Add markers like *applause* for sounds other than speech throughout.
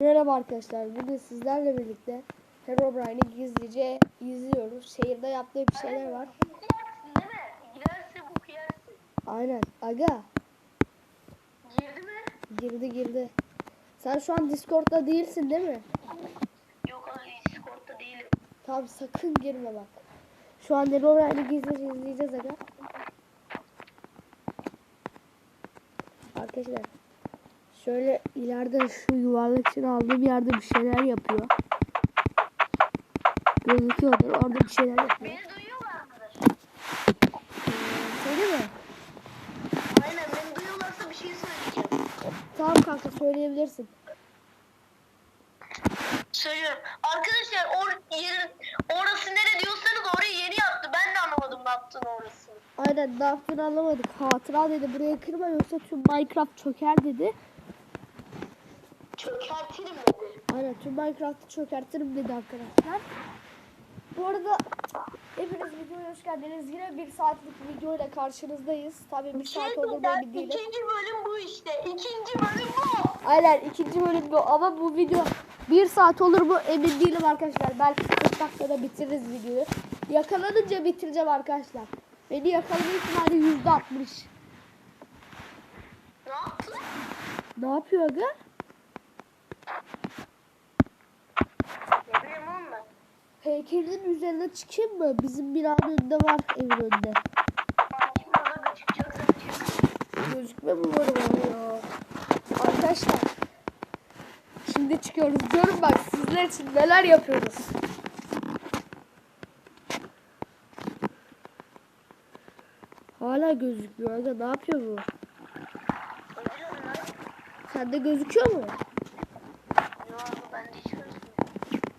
Merhaba arkadaşlar. Bugün sizlerle birlikte Herobrine'i gizlice izliyoruz. Şehirde yaptığı bir şeyler var. Aynen. Aga Girdi mi? girdi girdi. Sen şu an Discord'da değilsin değil mi? Yok abi Discord'da değilim. Tamam sakın girme bak. Şu an Herobrine'i gizlice izleyeceğiz aga. Arkadaşlar şöyle ileride şu yuvarlak için aldığım yerde bir şeyler yapıyor. Gözüküyordur. Orada bir şeyler yapıyor. Beni duyuyorlar mıdır? Söyle mi? Aynen beni duyuyorlarsa bir şey söyleyeceğim. Tamam kanka söyleyebilirsin. Söylüyorum. Arkadaşlar or yerin orası nere diyorsanız orayı yeni yaptı. Ben de anlamadım ne yaptığını orası. Aynen ne yaptığını anlamadık. Hatıra dedi buraya kırma yoksa tüm Minecraft çöker dedi. Çökertirim dedi. Aynen tüm Minecraft'ı çökertirim dedi arkadaşlar. Bu arada hepiniz videoya hoş geldiniz. Yine bir saatlik videoyla karşınızdayız. Tabii bir Şey saat söyleyeceğim. emin değilim. İkinci bölüm bu işte. İkinci bölüm bu. Aynen ikinci bölüm bu ama bu video bir saat olur mu emin değilim arkadaşlar. Belki 40 dakikada bitiririz videoyu. Yakalanınca bitireceğim arkadaşlar. Beni yakalama ihtimali yüzde altmış. Ne yaptın? Ne yapıyor aga? Ne bileyim oğlum ben. Heykelin üzerine çıkayım mı? Bizim binanın önünde var evin önünde. Gözükme mi var ya? Arkadaşlar. Şimdi çıkıyoruz. Görün bak sizler için neler yapıyoruz. Hala gözükmüyor. Aga ne yapıyor bu? Sende gözüküyor mu? Yok ben de hiç gözükmüyor.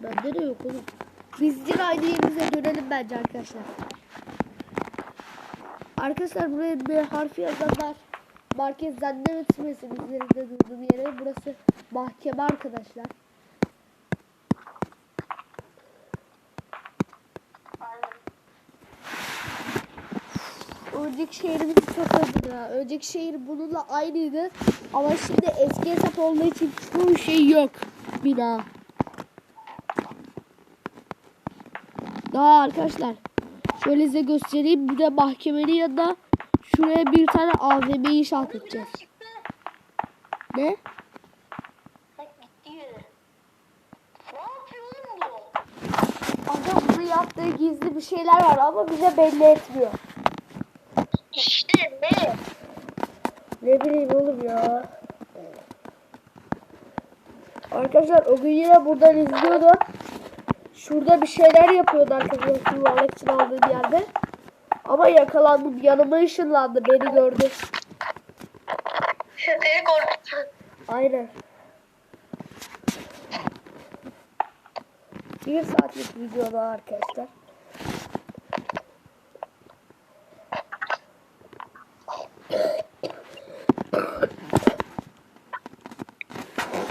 Bende de yok oğlum. Aynı yerimize dönelim bence arkadaşlar. Arkadaşlar buraya bir harfi yazanlar market zannetmesin üzerinde durduğum yere. Burası mahkeme arkadaşlar. Önceki şehrimizi çok ha. Önceki şehir bununla aynıydı. Ama şimdi eski hesap olduğu için çoğu şey yok. Bina. Daha arkadaşlar. Şöyle size göstereyim. Bir de mahkemenin yanında şuraya bir tane AVM inşaat edeceğiz. Ne? Aga bunu yaptığı gizli bir şeyler var ama bize belli etmiyor. İşte ne? Ne bileyim oğlum ya. Arkadaşlar o gün yine buradan izliyordu. Şurada bir şeyler yapıyordu arkadaşlar yuvarlak için aldığı yerde. Ama yakalandım. Yanıma ışınlandı. Beni gördü. Seni korkuttu. Aynen. Bir saatlik video daha arkadaşlar.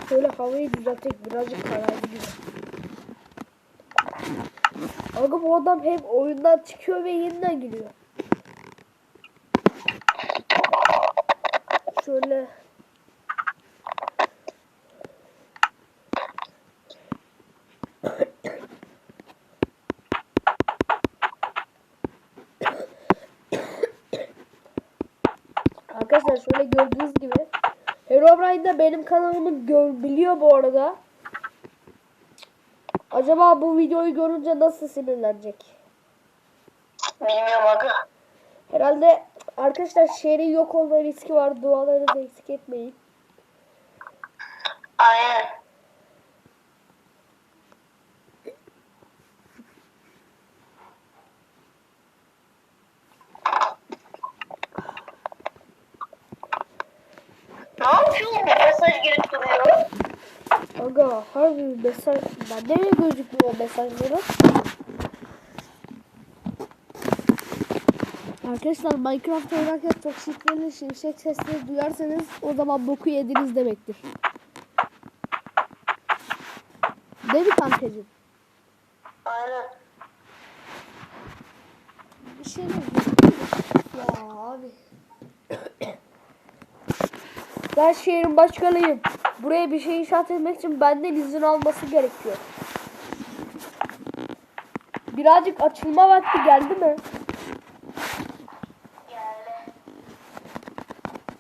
Şöyle havayı düzeltecek birazcık kararlı gibi. Aga bu adam hem oyundan çıkıyor ve yeniden giriyor. Şöyle Arkadaşlar şöyle gördüğünüz gibi Herobrine de benim kanalımı gör, biliyor bu arada. Acaba bu videoyu görünce nasıl sinirlenecek? Bilmiyorum aga. Herhalde arkadaşlar şehrin yok olma riski var. Dualarınızı eksik etmeyin. Aynen. Ne yapıyor bu mesaj girip duruyor? Aga harbi mesaj... Ben nereye gözükmüyor o mesajları? Arkadaşlar Minecraft oynarken çok şifreli şimşek sesleri duyarsanız o zaman boku yediniz demektir. Değil mi kankacığım? Aynen. Bir şey mi? Ya abi. Ben şehrin başkanıyım. Buraya bir şey inşaat etmek için benden izin alması gerekiyor. Birazcık açılma vakti geldi mi? Geldi.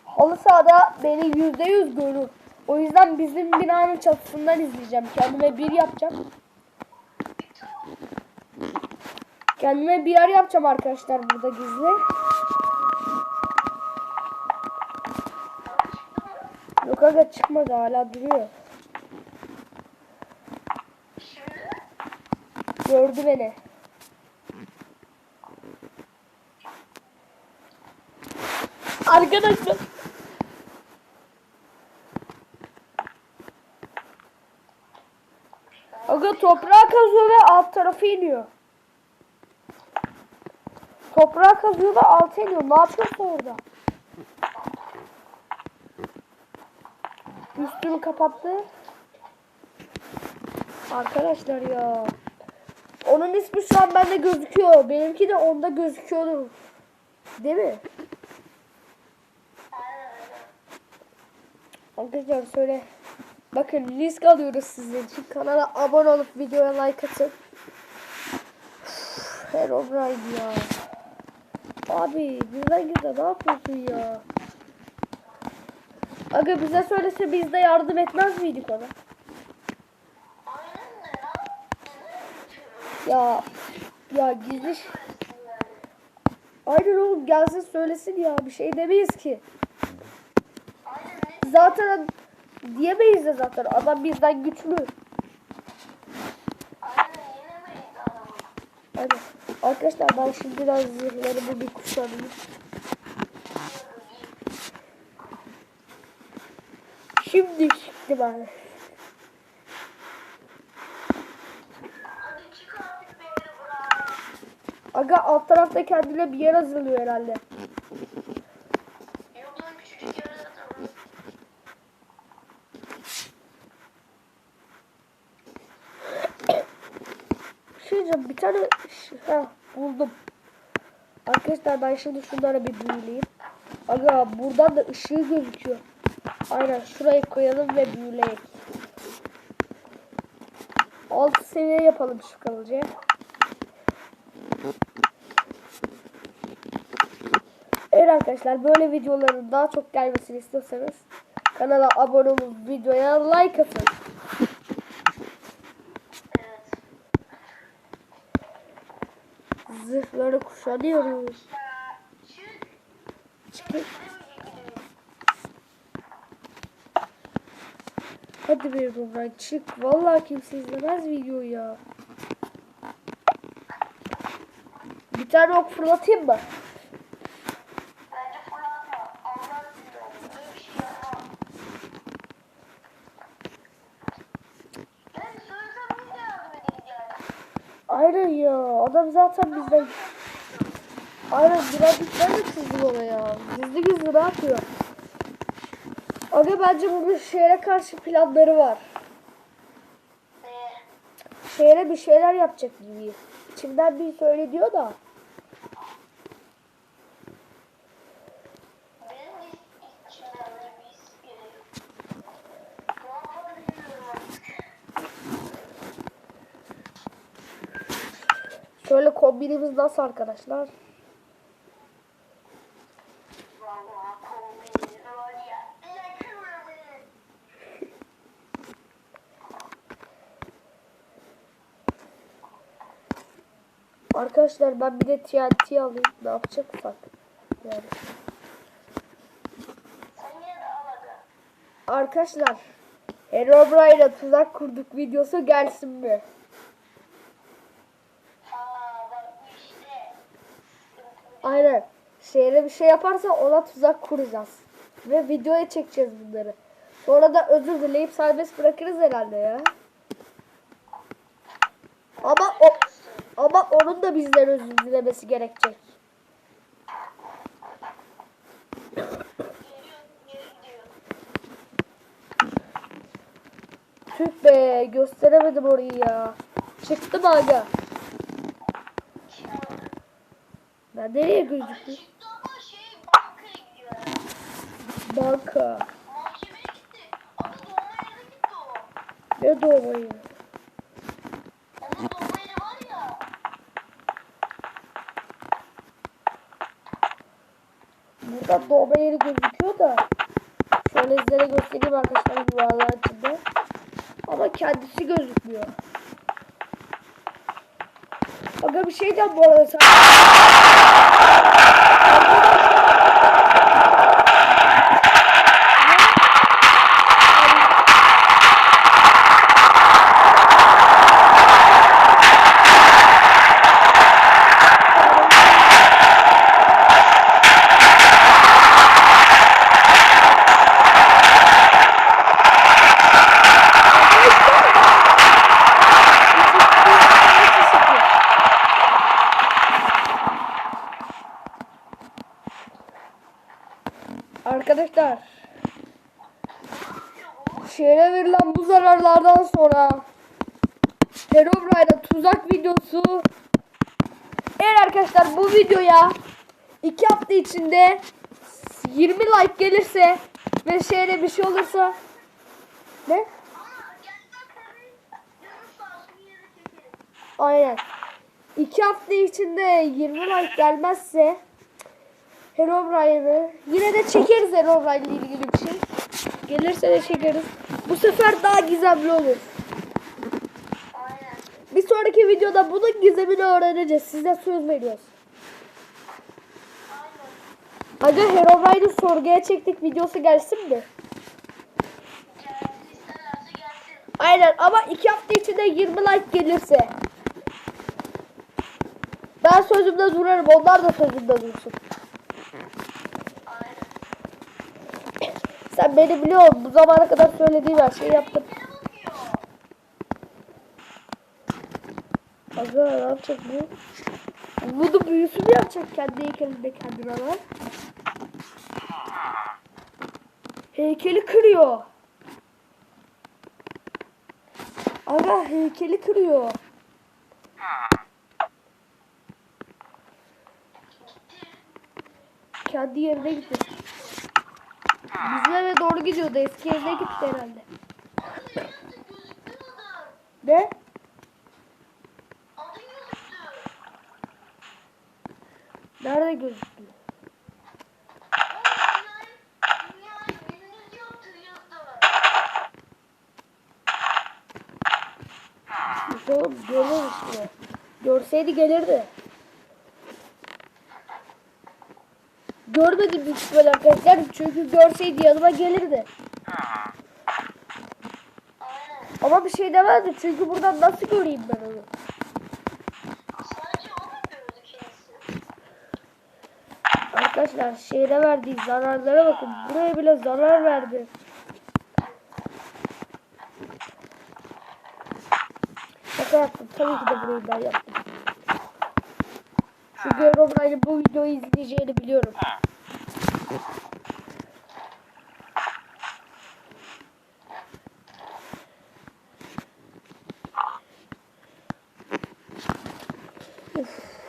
Halı sahada beni yüzde yüz görür. O yüzden bizim binanın çatısından izleyeceğim. Kendime bir yapacağım. Kendime bir yer yapacağım arkadaşlar burada gizli. Yok aga çıkmadı hala duruyor. Gördü beni. Arkadaşlar. Aga toprağa kazıyor ve alt tarafı iniyor. Toprağa kazıyor ve alta iniyor. Ne yapıyorsun orada? Üstünü kapattı. Arkadaşlar ya. Onun ismi şu an bende gözüküyor. Benimki de onda gözüküyordur. Değil mi? Arkadaşlar söyle. Bakın risk alıyoruz sizin için. Kanala abone olup videoya like atın. Üf, Herobrine ya. Abi birden güzel ne yapıyorsun ya? Aga bize söylese biz de yardım etmez miydik ona? Ya ya gizli Aynen oğlum gelsin söylesin ya bir şey demeyiz ki. Zaten diyemeyiz de zaten adam bizden güçlü. Hadi. Arkadaşlar ben şimdiden zırhlarımı bir kuşanayım. Şimdi beni bırak. Aga alt tarafta kendine bir yer hazırlıyor herhalde. Zaten. Bir tane ha, buldum. Arkadaşlar ben şimdi şunlara bir büyüleyeyim. Aga buradan da ışığı gözüküyor. Aynen şuraya koyalım ve büyüleyelim. Alt seviye yapalım şu kalıcıya. Evet arkadaşlar böyle videoların daha çok gelmesini istiyorsanız kanala abone olup videoya like atın. Zırhları kuşanıyoruz. Çıkın. Hadi be Rumran çık. Vallahi kimse izlemez videoyu ya. Bir tane ok fırlatayım mı? Aynen ya. Adam zaten bizden... Aynen birazcık ben de çizdim ona ya. Gizli gizli ne yapıyor? Aga bence bunun şehre karşı planları var. Şehre bir şeyler yapacak gibi. İçimden bir söyle diyor da. Şöyle kombinimiz nasıl arkadaşlar? Vallahi kombinin var ya. Yakıyorum beni. Arkadaşlar ben bir de TNT alayım. Ne yapacak ufak? Yani. Arkadaşlar Herobrine'a tuzak kurduk videosu gelsin mi? Aynen. Şehre bir şey yaparsa ona tuzak kuracağız. Ve videoya çekeceğiz bunları. Sonra da özür dileyip serbest bırakırız herhalde ya. Ama o ama onun da bizden özür dilemesi gerekecek. Tüh be gösteremedim orayı ya. Çıktı mı aga? Ben nereye gözüktü? şey. Banka. Ne doğmayı? Onun doğma yeri var ya. Burada doğma yeri gözüküyor da. Şöyle sizlere göstereyim arkadaşlar yuvarlağın içinde. Ama kendisi gözükmüyor. Aga bir şey diyeceğim bu arada sen. içinde 20 like gelirse ve şehre bir şey olursa ne? Aynen. 2 hafta içinde 20 like gelmezse Herobrine'ı yine de çekeriz Herobrine ile ilgili bir şey. Gelirse de çekeriz. Bu sefer daha gizemli olur. Aynen. Bir sonraki videoda bunun gizemini öğreneceğiz. Size söz veriyoruz. Aga Herobrine'ı sorguya çektik videosu gelsin mi? Aynen ama 2 hafta içinde 20 like gelirse. Ben sözümde durarım. Onlar da sözümde dursun. Sen beni biliyorsun. Bu zamana kadar söylediğim her şeyi yaptım. Aga ne yapacak bu? Bunu büyüsü mü yapacak kendi heykelinde kendine lan? Heykeli kırıyor. Aga heykeli kırıyor. Kendi yerine gitti. Bizim eve doğru gidiyordu. Eski evine gitti herhalde. Ne? Nerede gözüktü? Oğlum dünyayı, dünyayı biriniz yaptı yazdı. Oğlum görmemiş mi? Görseydi gelirdi. Görmedim büyük ihtimal arkadaşlar. Çünkü görseydi yanıma gelirdi. Ama bir şey demezdi. Çünkü buradan nasıl göreyim ben onu? Arkadaşlar şehre verdiği zararlara bakın. Buraya bile zarar verdi. Şaka yaptım. Tabii ki de burayı ben yaptım. Çünkü Herobrine'in bu videoyu izleyeceğini biliyorum. Uf,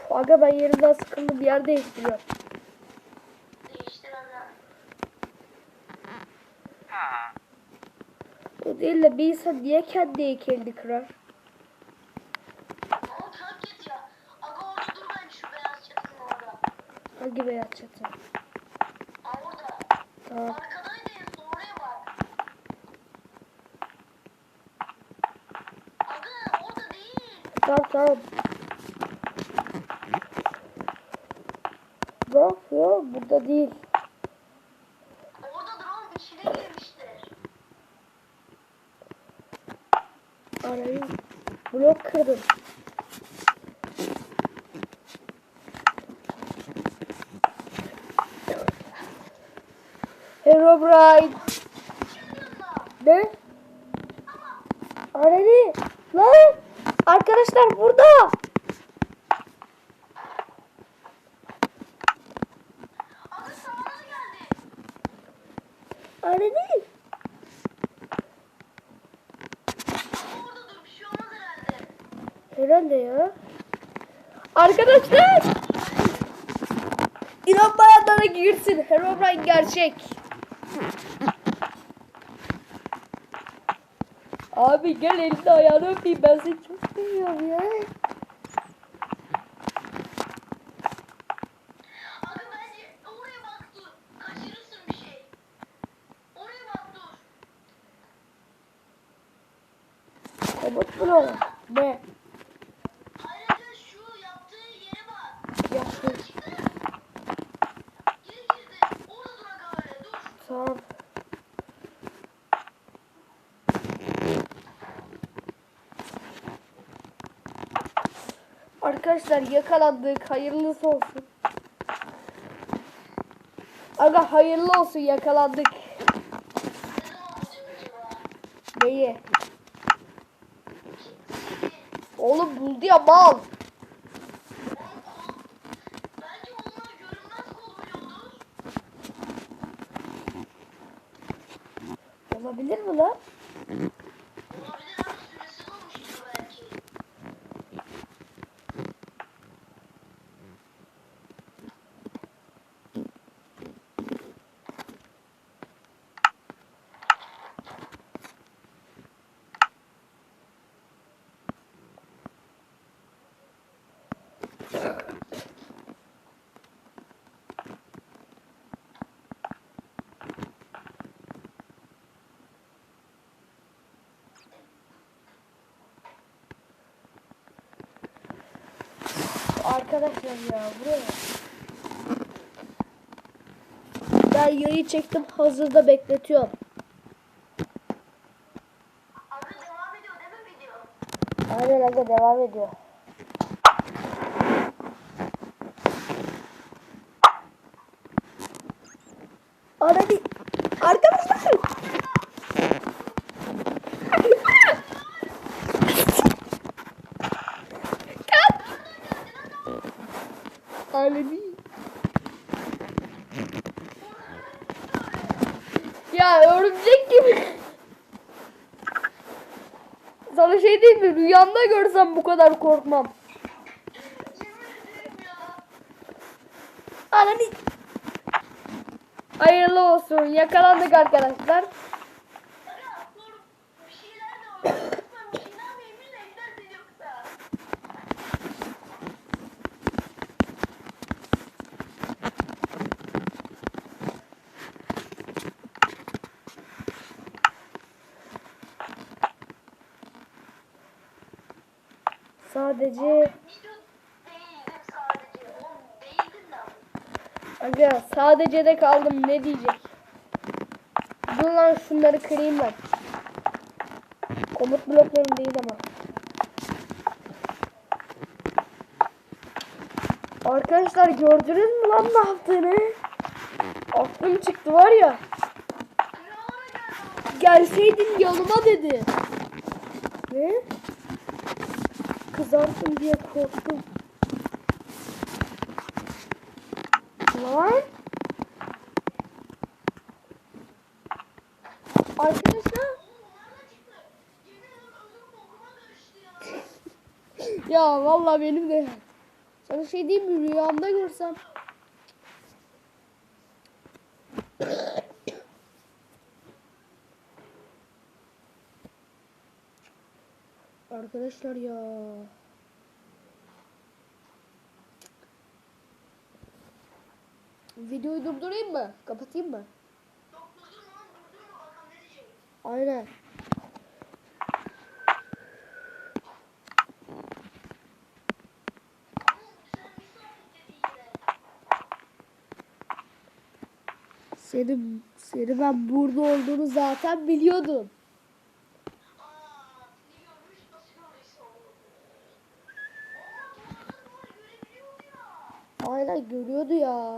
aga ben yerimden sıkıldım bir yer değiştiriyorum. O değil de bir insan niye kendi heykelini kırar? Aga orada değil. Tamam tamam. Ne yapıyor? Burada değil. Oradadır oğlum içine girmiştir. Arayı blok kırdım. Herobrine. Ne? Arayı. Lan. Arkadaşlar burada. Aga sana da geldi. Arayı. Aga orada dur bir şey olmaz herhalde. Ya. Arkadaşlar. İnanmayanlara girsin. Herobrine gerçek. Abi gel elini ayağını öpeyim ben seni çok seviyorum ya. Abi bence oraya bak dur. Kaçırırsın bir şey. Oraya bak dur. Komut bloğu. Ne? Ayrıca şu yaptığı yere bak. Yaptı. Çıktı. Geri girdi. Orada dur aga öyle dur. Tamam. Arkadaşlar yakalandık. Hayırlısı olsun. Aga hayırlı olsun yakalandık. Neyi? Oğlum buldu ya mal. Olabilir mi lan? Arkadaşlar ya buraya. Ben yayı çektim hazırda bekletiyorum. Abi devam ediyor değil mi video? Aynen aga devam ediyor. Ana bir arkadaşlar. Kaç. Alemi. Ya örümcek gibi. Sana şey diyeyim mi? Rüyamda görsem bu kadar korkmam. Anani. Hayırlı olsun. Yakalandık arkadaşlar. Aga dur. Bir şeyler de var. Lütfen bir şeyler mi emin de gidersin yoksa. Sadece aga sadece de kaldım ne diyecek? Dur lan şunları kırayım ben. Komut bloklarım değil ama. Arkadaşlar gördünüz mü lan ne yaptığını? Aklım çıktı var ya. Gelseydin yanıma dedi. Ne? Kızarsın diye korktum. Lan. Arkadaşlar. *laughs* ya vallahi benim de. Sana şey diyeyim mi rüyamda görsem. Arkadaşlar ya. Videoyu durdurayım mı? Kapatayım mı? Aynen. Senin, seni ben burada olduğunu zaten biliyordum. Görüyordu ya.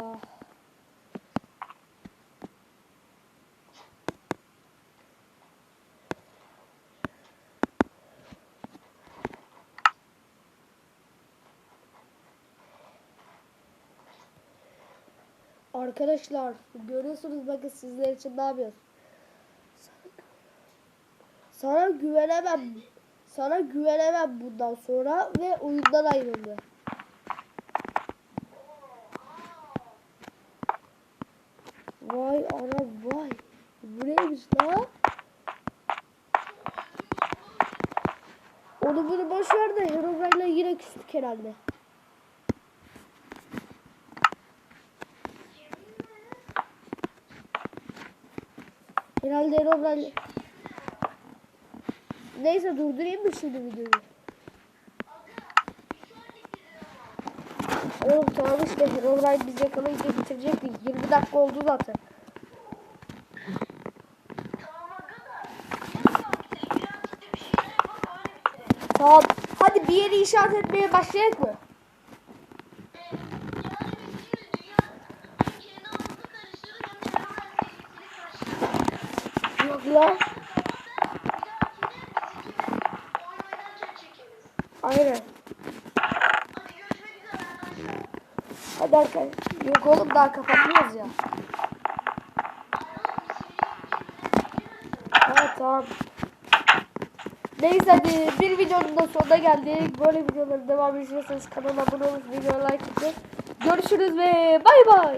Arkadaşlar görüyorsunuz bakın sizler için ne yapıyoruz. Sana güvenemem. Sana güvenemem bundan sonra ve oyundan ayrıldı. Vay ana vay. Bu neymiş lan? Onu bunu boş ver de Herobrine'la yine küstük herhalde. Herhalde Herobrine... Neyse durdurayım mı şimdi videoyu? Oğlum tamam işte Herobrine bizi yakalayınca bitirecektik. 20 dakika oldu zaten. Tamam Hadi bir yeri işaret etmeye başlayalım mı? Yok la. Aynen. Hadi arkadaşlar. Yok oğlum daha kapatmıyoruz ya. Evet tamam. Neyse hadi bir videonun da sonuna geldik. Böyle videoların devamı istiyorsanız kanala abone olup videoya like atın. Görüşürüz ve bay bay.